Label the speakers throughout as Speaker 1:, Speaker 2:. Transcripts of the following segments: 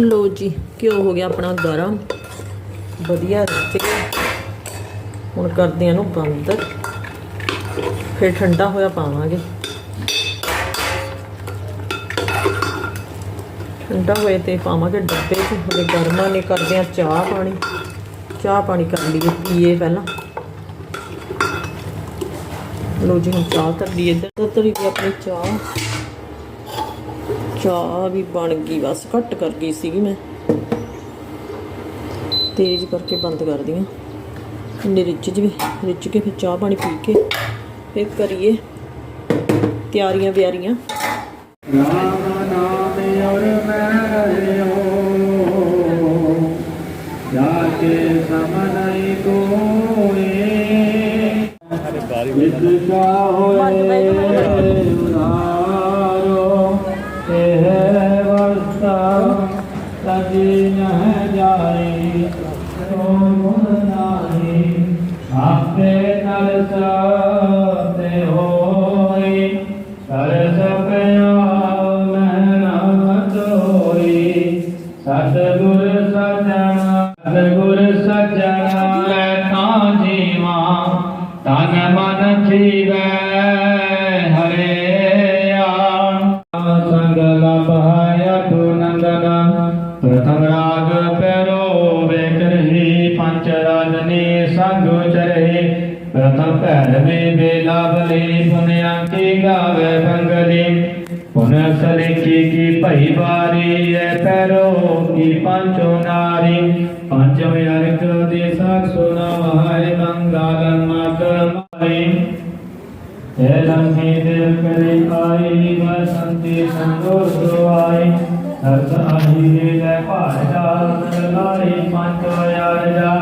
Speaker 1: ਲੋ ਜੀ, ਘਿਓ ਹੋ ਗਿਆ ਆਪਣਾ ਗਰਮ। ਵਧੀਆ ਰਿੱਝ ਹੁਣ ਕਰਦੇ ਆ ਇਹਨੂੰ ਬੰਦ। ਫਿਰ ਠੰਡਾ ਹੋਇਆ ਪਾਵਾਂਗੇ। ਠੰਡਾ ਹੋਏ ਤੇ ਪਾਵਾਂਗੇ ਡੱਬੇ 'ਚ। ਹਲੇ ਗਰਮਾ ਨੇ, ਕਰਦੇ ਆ ਚਾਹ ਪਾਣੀ। ਚਾਹ ਪਾਣੀ ਕਰ ਲਈਏ ਪੀਏ ਪਹਿਲਾਂ। ਲੋ ਜੀ, ਹੁਣ ਚਾਹ ਧਰ ਲਈਏ। ਇੱਧਰ ਤਾਂ ਧਰੀ ਆਪਣੀ ਚਾਹ। ਚਾਹ ਵੀ ਬਣ ਗਈ ਬਸ ਘੱਟ ਕਰ ਗਈ ਸੀਗੀ ਮੈਂ। ਤੇਜ਼ ਕਰਕੇ ਬੰਦ ਕਰਦੀ ਹਾਂ। ਇੰਨੇ ਰਿੱਝ ਜਵੇ ਰਿੱਝ ਕੇ ਫਿਰ ਚਾਹ ਪਾਣੀ ਪੀ ਕੇ ਫਿਰ ਕਰੀਏ ਤਿਆਰੀਆਂ ਬਿਆਰੀਆਂ
Speaker 2: ਰਾਮ ਨਾਮ ਔਰ ਮੈਂ ਰਹਿਓ ਸਮਨਈ ਕੋਏ ਵਿਦਿਆ ਹੋਏ। ਆਪੇ ਨਰ ਤੇ ਹੋਈ ਸਰਸ ਪਿਆ ਮਹਿਰਮਤ ਹੋਈ। ਸਤਿਗੁਰ ਸਜਣਾ ਸਤਿਗੁਰ ਸਜਣਾ, ਲੈ ਤਾਂ ਜੀਵਾ, ਤਨ ਮਨ ਜੀਵੈ ਹਰਿਆ ਪ੍ਰਥਮ ਭੈਰਵੇ ਬੇਲਾ ਬਲੇ ਪੁਨਿਆ ਕੀ ਗਾਵੇ ਬੰਗਲੀ ਪੁਨ ਸਲਿਖੀ ਕੀ ਭਈ ਵਾਰੀ, ਐ ਪੈਰੋ ਕੀ ਪੰਚੋ ਨਾਰੀ। ਪੰਚਮ ਅਰਕ ਦੇ ਸਾਖ ਸੁਨਾ ਮਹਾਇ ਮੰਗਲ ਮਤ ਮਾਈ ਹੈ ਲੰਘੇ ਦਿਲ ਕਰੇ ਆਈ, ਬਸੰਤੀ ਸੰਗੋਰ ਦੁਆਈ ਸਰਸ ਆਹੀ ਲੈ ਭਾੜ ਡਾਲ ਲਾਈ ਪੰਜ ਵਿਆਰ ਜਾ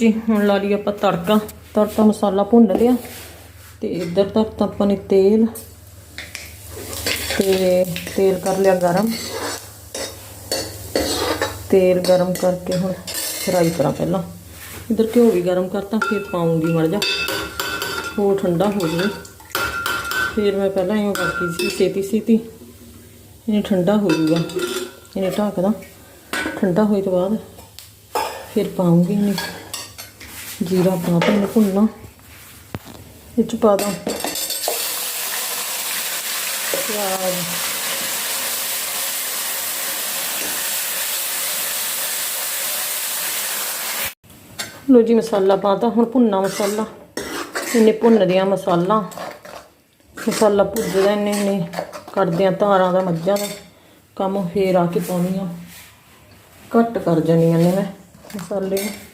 Speaker 1: ਜੀ, ਹੁਣ ਲਾ ਲਈ ਆਪਾਂ ਤੜਕਾ। ਤੜਕਾ ਮਸਾਲਾ ਭੁੰਨ ਲਿਆ। ਤੇ ਇੱਧਰ ਤੱਕ ਤਾਂ ਆਪਾਂ ਨੇ ਤੇਲ। ਤੇ ਤੇਲ ਕਰ ਲਿਆ ਗਰਮ। ਤੇਲ ਗਰਮ ਕਰਕੇ ਹੁਣ ਫਰਾਈ ਕਰਾਂ ਪਹਿਲਾਂ। ਇੱਧਰ ਘਿਓ ਵੀ ਗਰਮ ਕਰਤਾ, ਫਿਰ ਪਾਉਂਗੀ ਮੜ ਜਾ ਹੋਰ ਠੰਡਾ ਹੋ ਜਾਵੇ। ਫਿਰ ਮੈਂ ਪਹਿਲਾਂ ਇਹ ਕਰਤੀ ਸੀ, ਛੇਤੀ ਛੇਤੀ। ਇਹਨੇ ਠੰਡਾ ਹੋ ਜੂਗਾ ਇਹਨੇ ਢੱਕਦਾ ਠੰਡਾ ਹੋਏ ਤੋਂ ਬਾਅਦ ਫਿਰ ਪਾਉਂਗੀ ਇਹਨੇ। ਜੀਰਾ ਪਾ ਤਾ ਇਹਨੂੰ ਭੁੰਨਣਾ। ਇਹ ਚ ਪਾ ਦਾਂ। ਪਿਆਜ਼। ਲੋ ਜੀ ਮਸਾਲਾ ਪਾਤਾ ਹੁਣ ਭੁੰਨਾ ਮਸਾਲਾ। ਇਹਨੇ ਭੁੰਨ ਦਿਆਂ ਮਸਾਲਾ। ਮਸਾਲਾ ਭੁੱਜਦਾ ਇਹਨੇ ਇਹਨੇ ਕਰਦੇ ਆ ਧਾਰਾਂ ਦਾ ਮੱਝਾਂ ਦਾ ਕੰਮ, ਫੇਰ ਆ ਕੇ ਪਾਉਣੀ ਆ ਘੱਟ ਕਰ ਜਾਣੀਆਂ ਨੇ ਮੈਂ ਮਸਾਲੇ ਨੂੰ।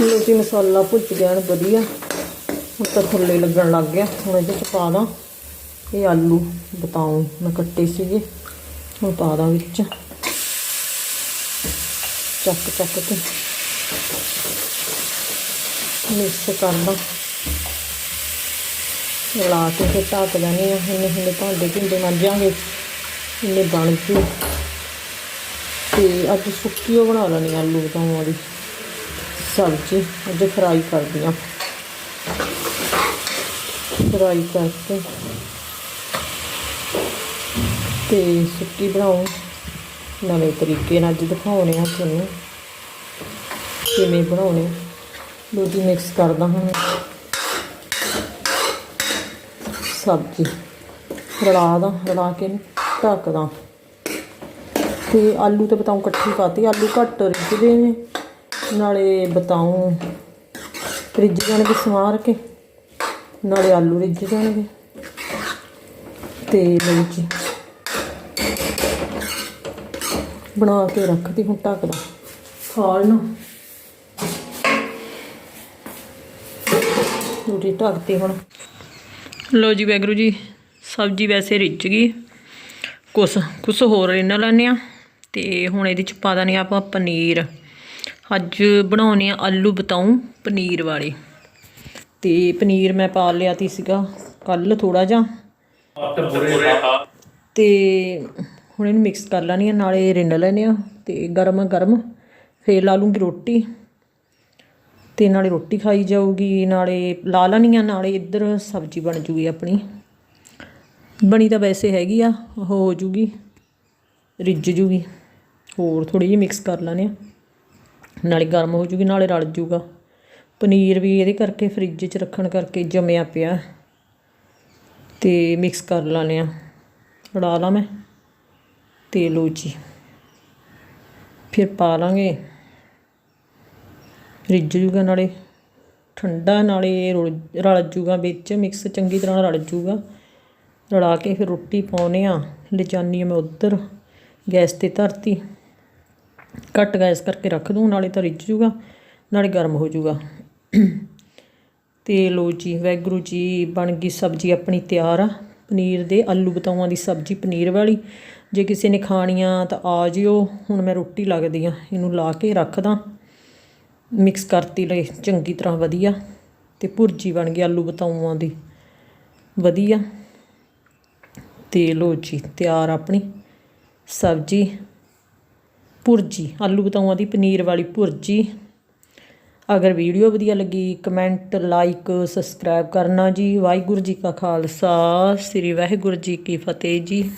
Speaker 1: ਲੋ ਜੀ, ਮਸਾਲਾ ਭੁੱਜ ਗਿਆ ਵਧੀਆ। ਹੁਣ ਤਾਂ ਥੱਲੇ ਲੱਗਣ ਲੱਗ ਗਿਆ। ਹੁਣ ਇਹਦੇ ਚ ਪਾ ਦਾਂ। ਇਹ ਆਲੂ ਬਤਾਉ ਮੈਂ ਕੱਟੇ ਸੀਗੇ। ਹੁਣ ਪਾ ਦਾਂ ਵਿੱਚ। ਚੱਕ ਚੱਕ ਕੇ। ਮਿਕਸ ਕਰ ਦਾਂ। ਲਾ ਕੇ ਫਿਰ ਢੱਕ ਲੈਣੀ ਆ ਇੰਨੇ ਇੰਨੇ ਭਾਂਡੇ ਭਿੰਡੇ ਮਾਂਜਾਂਗੇ ਇੰਨੇ ਬਣ ਜੂ ਤੇ ਅੱਜ ਸੁੱਕੀ ਉਹ ਬਣਾ ਲੈਣੀ ਆਲੂ ਬਤਾਉ ਵਾਲੀ। ਸਬਜ਼ੀ ਅੱਜ ਫਰਾਈ ਕਰਦੀ ਆ ਫਰਾਈ ਕਰਕੇ ਤੇ ਸੁੱਕੀ ਬਣਾਉ ਨਵੇਂ ਤਰੀਕੇ ਨਾਲ ਅੱਜ ਦਿਖਾਉਣੇ ਆ ਤੁਹਾਨੂੰ ਕਿਵੇਂ ਬਣਾਉਣੇ ਦੁੱਧ ਮਿਕਸ ਕਰਦਾ ਹੁਣ ਸਬਜ਼ੀ ਰਲਾ ਦਾ, ਰਲਾ ਕੇ ਢੱਕਦਾ। ਤੇ ਆਲੂ ਤੇ ਬਤਾਉ ਇਕੱਠੀ ਪਾਤੀ ਆਲੂ ਘੱਟ ਰਿੱਝਦੇ ਨੇ। ਨਾਲੇ ਬਤਾਉ ਰਿੱਝ ਜਾਣਗੇ ਸਵਾਰ ਕੇ, ਨਾਲੇ ਆਲੂ ਰਿੱਝ ਜਾਣਗੇ। ਤੇ ਲਓ ਜੀ ਬਣਾ ਕੇ ਰੱਖਦੀ ਹੁਣ ਢੱਕਦਾ। ਖਾਲ ਨੂੰ। ਰੋਟੀ ਢੱਕਤੀ ਹੁਣ। ਲੋ ਜੀ ਵੈਗਰੂ ਜੀ, ਸਬਜ਼ੀ ਵੈਸੇ ਰਿੱਝ ਗਈ। ਕੁਛ ਕੁਛ ਹੋਰ ਇਹਨਾਂ ਲੈਣੇ ਆ ਤੇ ਹੁਣ ਇਹਦੇ ਚ ਪਾ ਦਾਂਗੇ ਆਪਾਂ ਪਨੀਰ। ਅੱਜ ਬਣਾਉਣੇ ਆ ਆਲੂ ਬਤਾਉ ਪਨੀਰ ਵਾਲੇ। ਤੇ ਪਨੀਰ ਮੈਂ ਪਾ ਲਿਆ ਤੀ ਸੀਗਾ ਕੱਲ ਥੋੜਾ ਜਿਹਾ। ਤੇ ਹੁਣ ਇਹਨੂੰ ਮਿਕਸ ਕਰ ਲੈਣੀ ਆ, ਨਾਲੇ ਰਿੰਨ ਲੈਣੇ ਆ, ਤੇ ਗਰਮ ਗਰਮ ਫੇਰ ਲਾ ਲੂੰਗੀ ਰੋਟੀ। ਤੇ ਨਾਲੇ ਰੋਟੀ ਖਾਈ ਜਾਊਗੀ, ਨਾਲੇ ਲਾ ਲੈਣੀ ਆ, ਨਾਲੇ ਇੱਧਰ ਸਬਜ਼ੀ ਬਣ ਜੂਗੀ ਆਪਣੀ। ਬਣੀ ਤਾਂ ਵੈਸੇ ਹੈਗੀ ਆ, ਉਹ ਹੋ ਜੂਗੀ, ਰਿੱਝ ਜੂਗੀ। ਹੋਰ ਥੋੜੀ ਜਿਹੀ ਮਿਕਸ ਕਰ ਲੈਣੇ ਆ। ਨਾਲੇ ਗਰਮ ਹੋ ਜੂਗੀ, ਨਾਲੇ ਰਲ ਜੂਗਾ। ਪਨੀਰ ਵੀ ਇਹਦੇ ਕਰਕੇ ਫ੍ਰਿਜ 'ਚ ਰੱਖਣ ਕਰਕੇ ਜਮਿਆ ਪਿਆ। ਤੇ ਮਿਕਸ ਕਰ ਲਾਣੇ ਆ। ਰਲਾ ਲਾਂ ਮੈਂ। ਤੇ ਲਓ ਜੀ। ਫਿਰ ਪਾ ਲਾਂਗੇ। ਰਿੱਝ ਜੂਗਾ ਨਾਲੇ। ਠੰਡਾ ਨਾਲੇ ਰੁਲ- ਰਲ ਜੂਗਾ ਵਿੱਚ। ਮਿਕਸ ਚੰਗੀ ਤਰ੍ਹਾਂ ਰਲ ਜੂਗਾ। ਰਲਾ ਕੇ ਫਿਰ ਰੋਟੀ ਪਾਉਨੇ ਆ। ਲਿਜਾਨੀ ਮੈਂ ਉੱਧਰ। ਗੈਸ ਤੇ ਧਰਤੀ। ਘੱਟ ਗੈਸ ਕਰਕੇ ਰੱਖ ਦੂੰ, ਨਾਲੇ ਤਾਂ ਰਿੱਝ ਜੂਗਾ, ਨਾਲੇ ਗਰਮ ਹੋ ਜੂਗਾ। ਤੇ ਲੋ ਜੀ ਵੈਗਰੂ ਜੀ, ਬਣ ਗਈ ਸਬਜ਼ੀ ਆਪਣੀ ਤਿਆਰ ਆ। ਪਨੀਰ ਦੇ ਆਲੂ ਬਤਾਊਆਂ ਦੀ ਸਬਜ਼ੀ ਪਨੀਰ ਵਾਲੀ। ਜੇ ਕਿਸੇ ਨੇ ਖਾਣੀ ਆ ਤਾਂ ਆ ਜਿਓ, ਹੁਣ ਮੈਂ ਰੋਟੀ ਲੱਗਦੀ ਆ, ਇਹਨੂੰ ਲਾ ਕੇ ਰੱਖਦਾ ਮਿਕਸ ਕਰਤੀ ਲਈ ਚੰਗੀ ਤਰ੍ਹਾਂ ਵਧੀਆ। ਤੇ ਭੁਰਜੀ ਬਣ ਗਈ ਆਲੂ ਬਤਾਊਆਂ ਦੀ, ਵਧੀਆ। ਤੇ ਲੋ ਜੀ, ਤਿਆਰ ਆਪਣੀ। ਸਬਜ਼ੀ ਭੁਰਜੀ, ਆਲੂ ਬਤਾਊਆਂ ਦੀ ਪਨੀਰ ਵਾਲੀ ਭੁਰਜੀ। ਅਗਰ ਵੀਡੀਓ ਵਧੀਆ ਲੱਗੀ, ਕਮੈਂਟ, ਲਾਈਕ, ਸਬਸਕ੍ਰਾਈਬ ਕਰਨਾ ਜੀ। ਵਾਹਿਗੁਰੂ ਜੀ ਕਾ ਖਾਲਸਾ, ਸ੍ਰੀ ਵਾਹਿਗੁਰੂ ਜੀ ਕੀ ਫਤਿਹ ਜੀ।